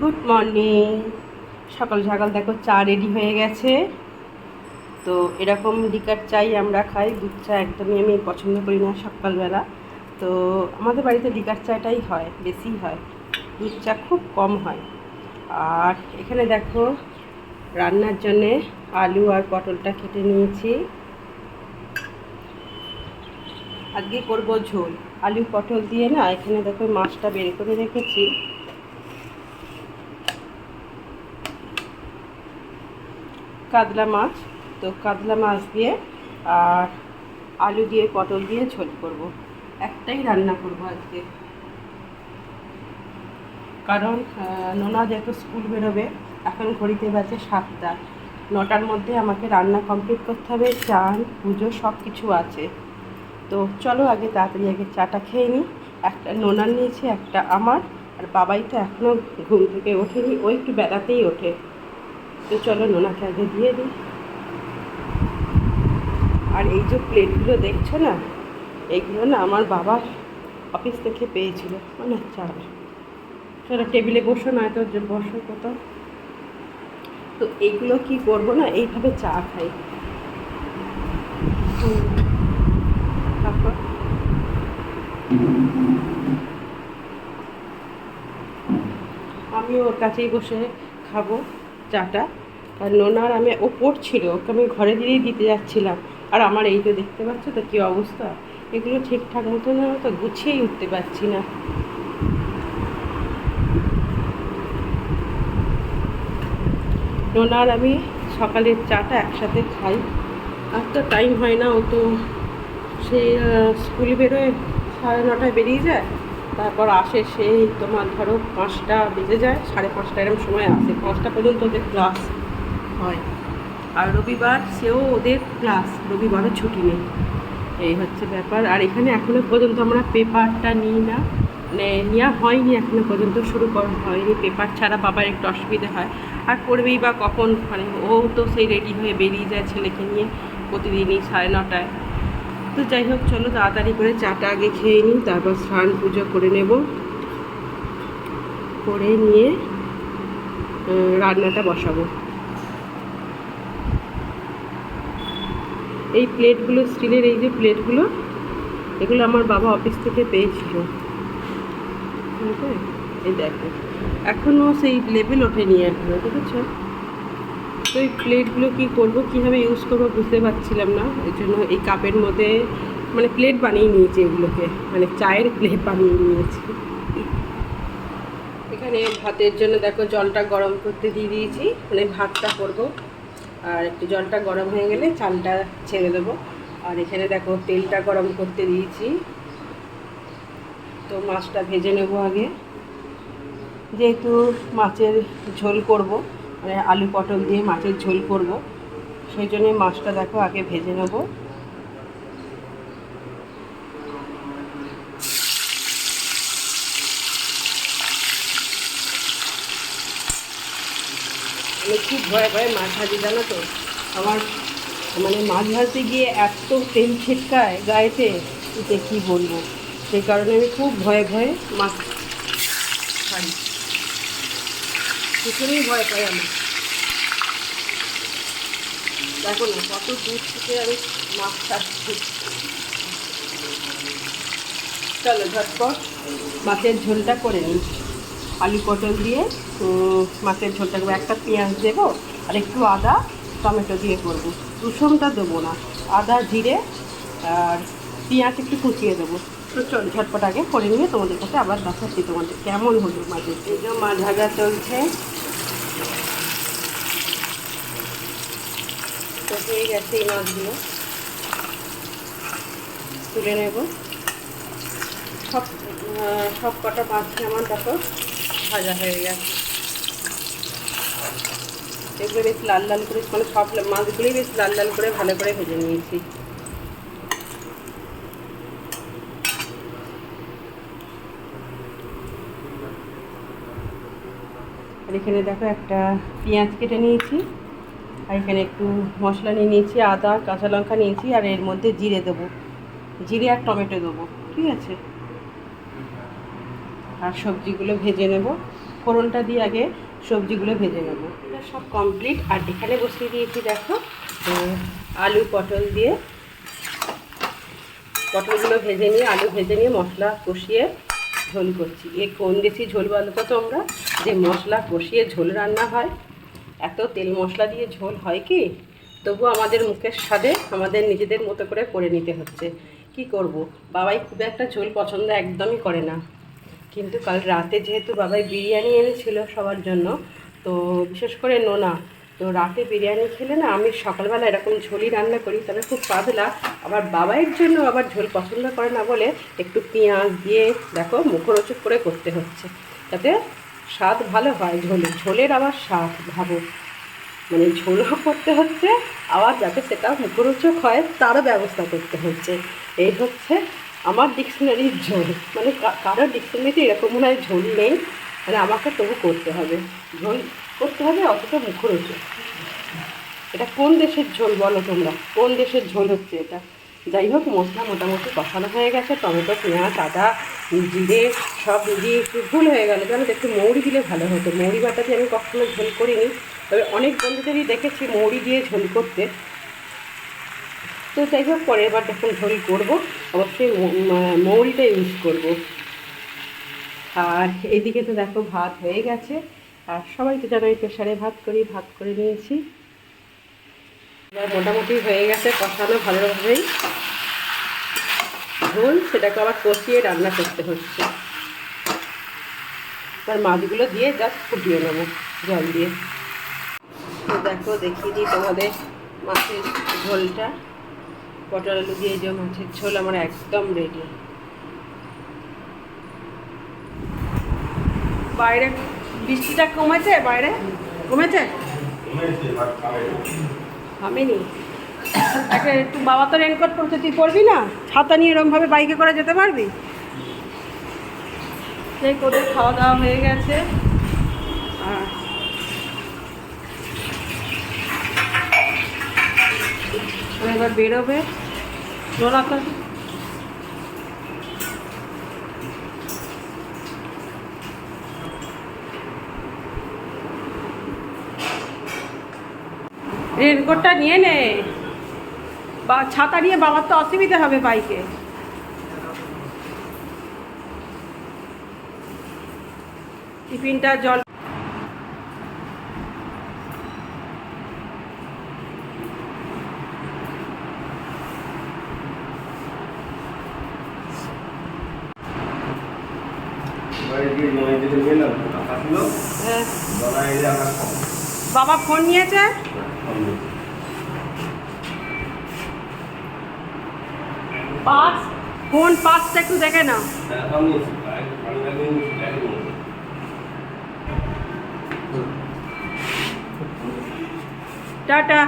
Good morning সকাল সকাল দেখো চা রেডি হয়ে গেছে। তো এরকম লিকার চাই আমরা খাই, দুধ চা একদমই আমি পছন্দ করি না সকালবেলা। তো আমাদের বাড়িতে লিকার চাটাই হয়, বেশি হয়। দুধ চা খুব কম হয়। আর এখানে দেখো রান্নার জন্যে আলু আর পটলটা কেটে নিয়েছি। আজকে করব ঝোল। আলু পটল দিয়ে না এখানে দেখো মাছটা বের করে রেখেছি। কাতলা মাছ। তো কাতলা মাছ দিয়ে আর আলু দিয়ে, পটল দিয়ে ঝোল করব। একটাই রান্না করব আজকে। কারণ নোনা যেহেতু স্কুল বেরোবে, এখন ঘড়িতে বাজে সাতটা। নটার মধ্যে আমাকে রান্না কমপ্লিট করতে হবে, চান, পুজো সব কিছু আছে। তো চলো আগে তাড়াতাড়ি আগে চাটা খেয়ে নিই। একটা নোনার নিয়েছি, একটা আমার, আর বাবাই তো এখনও ঘুম থেকে ওঠেনি ওই একটু বেড়াতেই ওঠে। তো চলো নোনাকে আগে দিয়ে দিই। আর এই যে প্লেটগুলো দেখছ না এইগুলো না আমার বাবা অফিস থেকে পেয়েছিল। মানে চাল চলো টেবিলে বসো না তো বসো কোথাও। তো এইগুলো কি করব না, এইভাবে চা খাই। তারপর? আমি ওর কাছেই বসে খাব। চাটা। আর নোনার আমি ও পড়ছিল ওকে আমি ঘরে দিয়েই দিতে যাচ্ছিলাম। আর আমার এই তো দেখতে পাচ্ছ তো কী অবস্থা। এগুলো ঠিকঠাক মতন তো গুছিয়েই উঠতে পারছি না। নোনার আমি সকালের চাটা একসাথে খাই। আর তো টাইম হয় না ও তো আহ, স্কুল বেরোয় সাড়ে নটায় বেরিয়ে যায়। তারপর আসে সেই তোমার ধরো পাঁচটা বেজে যায়, সাড়ে পাঁচটা এরকম সময় আসে। পাঁচটা পর্যন্ত ওদের ক্লাস হয়। আর রবিবার সেও ওদের ক্লাস রবিবারও ছুটি নেই। এই হচ্ছে ব্যাপার। আর এখানে এখনও পর্যন্ত আমরা পেপারটা নিই না। মানে নেওয়া হয়নি এখনও পর্যন্ত, শুরু করা হয়নি। পেপার ছাড়া বাবার একটু অসুবিধা হয়। আর করবেই বা কখন? মানে ও তো সেই রেডি হয়ে বেরিয়ে যায় ছেলেকে নিয়ে প্রতিদিনই সাড়ে নটায়। তো যাই হোক, চলো তাড়াতাড়ি করে চাটা আগে খেয়ে নিই, তারপর স্নান পুজো করে নেব। করে নিয়ে রান্নাটা বসাবো। এই প্লেটগুলো, স্টিলের এই যে প্লেটগুলো, এগুলো আমার বাবা অফিস থেকে পেয়েছিল? এই দেখো। এখনও সেই লেভেল ওঠেনি এখনও বুঝেছ তো এই প্লেটগুলো কী করব, কীভাবে ইউজ করব বুঝতে পারছিলাম না। এই জন্য এই কাপের মধ্যে মানে প্লেট বানিয়ে নিয়েছি এগুলোকে মানে চায়ের প্লেট বানিয়ে নিয়েছি। এখানে ভাতের জন্য দেখো জলটা গরম করতে দিয়ে দিয়েছি মানে ভাতটা করব। আর একটু জলটা গরম হয়ে গেলে চালটা ছেড়ে দেবো। আর এখানে দেখো তেলটা গরম করতে দিয়েছি। তো মাছটা ভেজে নেব আগে। যেহেতু মাছের ঝোল করব আলু পটল দিয়ে মাছের ঝোল করব। সেই জন্যই মাছটা দেখো আগে ভেজে নেব। আমি খুব ভয়ে ভয়ে মাছ ভাজি, জানো তো? আমার মানে মাছ ভাজতে গিয়ে এত তেল ছিটকায় গায়েতে যে কী বলব? সেই কারণে আমি খুব ভয়ে ভয়ে মাছ ছাড়ি ভীষণই ভয় পাই আমি। দেখো না, কত দূর থেকে আমি মাছ ছাড়ছি। চলো ঝটপট মাছের ঝোলটা করে নিই। আলু পটল দিয়ে মাছের ঝোলটা করব একটা পেঁয়াজ দেবো আর একটু আদা, টমেটো দিয়ে করব। রসুনটা দেবো না, আদা, জিরে আর পেঁয়াজ একটু কুচিয়ে দেবো। তো আগে করে নিয়ে তোমাদের কাছে আবার দেখাচ্ছি তোমাদের কেমন হলো মাছের এই যে মাছ ভাজা চলছে। এই মাছগুলো। তুলে নেব। সব সব কটা মাছই আমার দেখো, ভাজা হয়ে গেছে। এগুলো বেশ লাল লাল করে মানে সব মাছগুলোই বেশ লাল লাল করে ভালো করে ভেজে নিয়েছি। আর এখানে দেখো একটা পেঁয়াজ কেটে নিয়েছি। আর এখানে একটু মশলা নিয়ে নিয়েছি, আদা, কাঁচা লঙ্কা নিয়েছি, আর এর মধ্যে জিরে দেবো। জিরে আর টমেটো দেবো, ঠিক আছে? আর সবজিগুলো ভেজে নেব। ফোড়নটা দিয়ে আগে সবজিগুলো ভেজে নেব। সব কমপ্লিট আর এখানে বসিয়ে দিয়েছি, দেখো আলু, পটল দিয়ে। পটলগুলো ভেজে নিয়ে, আলু ভেজে নিয়ে মশলা কষিয়ে ঝোল করছি। এ কোন দেশি ঝোল বলো তো তোমরা? যে মশলা কষিয়ে ঝোল রান্না হয়। এত তেল মশলা দিয়ে ঝোল হয় কি? তবু আমাদের মুখের স্বাদে আমাদের নিজেদের মতো করে করে নিতে হচ্ছে। কি করব? বাবাই খুব একটা ঝোল পছন্দ একদমই করে না। কিন্তু কাল রাতে যেহেতু বাবাই বিরিয়ানি এনেছিল সবার জন্য, তো বিশেষ করে নোনা তো রাতে বিরিয়ানি খেলে না আমি সকালবেলা এরকম ঝোলই রান্না করি, তবে খুব পাতলা। আবার বাবাইয়ের জন্য আবার ঝোল পছন্দ করে না বলে একটু পেঁয়াজ দিয়ে দেখো মুখরোচক করে করতে হচ্ছে। যাতে স্বাদ ভালো হয় ঝোলের ঝোলের আবার স্বাদ ভাবো। মানে ঝোলও করতে হচ্ছে, আবার যাতে সেটা মুখরোচক হয় তারও ব্যবস্থা করতে হচ্ছে। এই হচ্ছে আমার ডিকশনারির ঝোল। মানে কারোর ডিকশনারিতে এরকম মনে হয় ঝোল নেই। মানে আমাকে তবু করতে হবে। ঝোল করতে হবে অতটা মুখরোচক এটা কোন দেশের ঝোল বলো তোমরা? কোন দেশের ঝোল হচ্ছে এটা? যাই হোক মশলা মোটামুটি কষানো হয়ে গেছে। টমেটো পেঁয়াজ আদা জিরে সব দিয়ে একটু ভুল হয়ে গেল। জানো তো, একটু মৌরি দিলে ভালো হতো। মৌরি বাটা দিয়ে আমি কখনো ঝোল করিনি। তবে অনেক বন্ধুদেরই দেখেছি মৌরি দিয়ে ঝোল করতে। তো যাই হোক পরের বার যখন ঝোল করব অবশ্যই মৌরিটা ইউজ করব। আর এইদিকে তো দেখো ভাত হয়ে গেছে। আর সবাই তো জানো আমি প্রেশারে ভাত করি, ভাত করে নিয়েছি। এবার মোটামুটি হয়ে গেছে কষানো ভালোভাবেই। ঝোল, সেটাকে আবার কষিয়ে রান্না করতে হচ্ছে। এবার মাছগুলো দিয়ে জাস্ট ফুটিয়ে নেব জল দিয়ে। দেখো, দেখিয়ে দিই তোমাদের মাছের ঝোলটা। পটল আলু দিয়ে যে মাছের ঝোল আমার একদম রেডি বাইরে বৃষ্টিটা কমেছে, বাইরে? কমেছে? থামেনি। একটা একটু বাবা তো রেনকোট পরছে তুই পরবি না? ছাতা নিয়ে এরমভাবে বাইকে করে যেতে পারবি? সেই করে খাওয়া দাওয়া হয়ে গেছে। আর এবার বেরোবে। নোনা তো রেনকোটটা নিয়ে নে। বা ছাতা নিয়ে বাবার তো অসুবিধা হবে বাইকে। টিফিনটা জল বাবা ফোন নিয়েছে? পাস ফোন পাসটা একটু দেখে না টাটা।